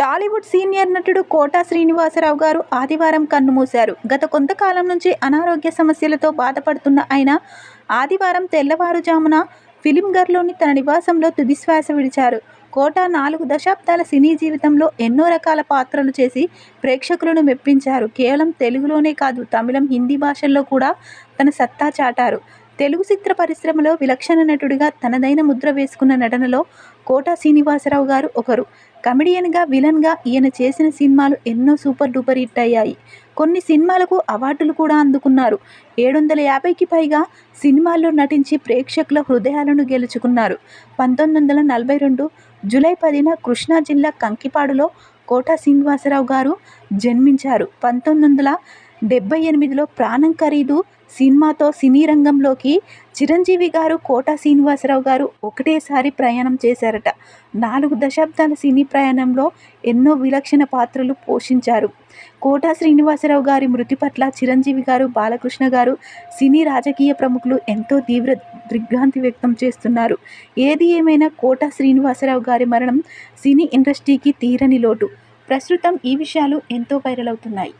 Tollywood senior నటుడు quota Srinivasarao గారు ఆదివారం కన్నుమూశారు. గత కొంతకాలం నుంచి అనారోగ్య సమస్యలతో బాధపడుతున్న ఆయన ఆదివారం తెల్లవారుజామున ఫిలింగర్లోని తన నివాసంలో తుదిశ్వాస విడిచారు. కోటా నాలుగు దశాబ్దాల సినీ జీవితంలో ఎన్నో రకాల పాత్రలు చేసి ప్రేక్షకులను మెప్పించారు. కేవలం తెలుగులోనే కాదు తమిళం హిందీ భాషల్లో కూడా తన సత్తా చాటారు. తెలుగు చిత్ర పరిశ్రమలో విలక్షణ నటుడిగా తనదైన ముద్ర వేసుకున్న నటనలో కోటా శ్రీనివాసరావు గారు ఒకరు. కమెడియన్గా విలన్గా ఈయన చేసిన సినిమాలు ఎన్నో సూపర్ డూపర్ హిట్ అయ్యాయి. కొన్ని సినిమాలకు అవార్డులు కూడా అందుకున్నారు. ఏడు వందల యాభైకి పైగా సినిమాల్లో నటించి ప్రేక్షకుల హృదయాలను గెలుచుకున్నారు. పంతొమ్మిది వందల నలభై రెండు జూలై పదిన కృష్ణా జిల్లా కంకిపాడులో కోటా శ్రీనివాసరావు గారు జన్మించారు. పంతొమ్మిది వందల డెబ్బై ఎనిమిదిలో ప్రాణం ఖరీదు సినిమాతో సినీ రంగంలోకి చిరంజీవి గారు కోటా శ్రీనివాసరావు గారు ఒకటేసారి ప్రయాణం చేశారట. నాలుగు దశాబ్దాల సినీ ప్రయాణంలో ఎన్నో విలక్షణ పాత్రలు పోషించారు. కోటా శ్రీనివాసరావు గారి మృతి పట్ల చిరంజీవి గారు బాలకృష్ణ గారు సినీ రాజకీయ ప్రముఖులు ఎంతో తీవ్ర దిగ్భ్రాంతి వ్యక్తం చేస్తున్నారు. ఏది ఏమైనా కోటా శ్రీనివాసరావు గారి మరణం సినీ ఇండస్ట్రీకి తీరని లోటు. ప్రస్తుతం ఈ విషయాలు ఎంతో వైరల్ అవుతున్నాయి.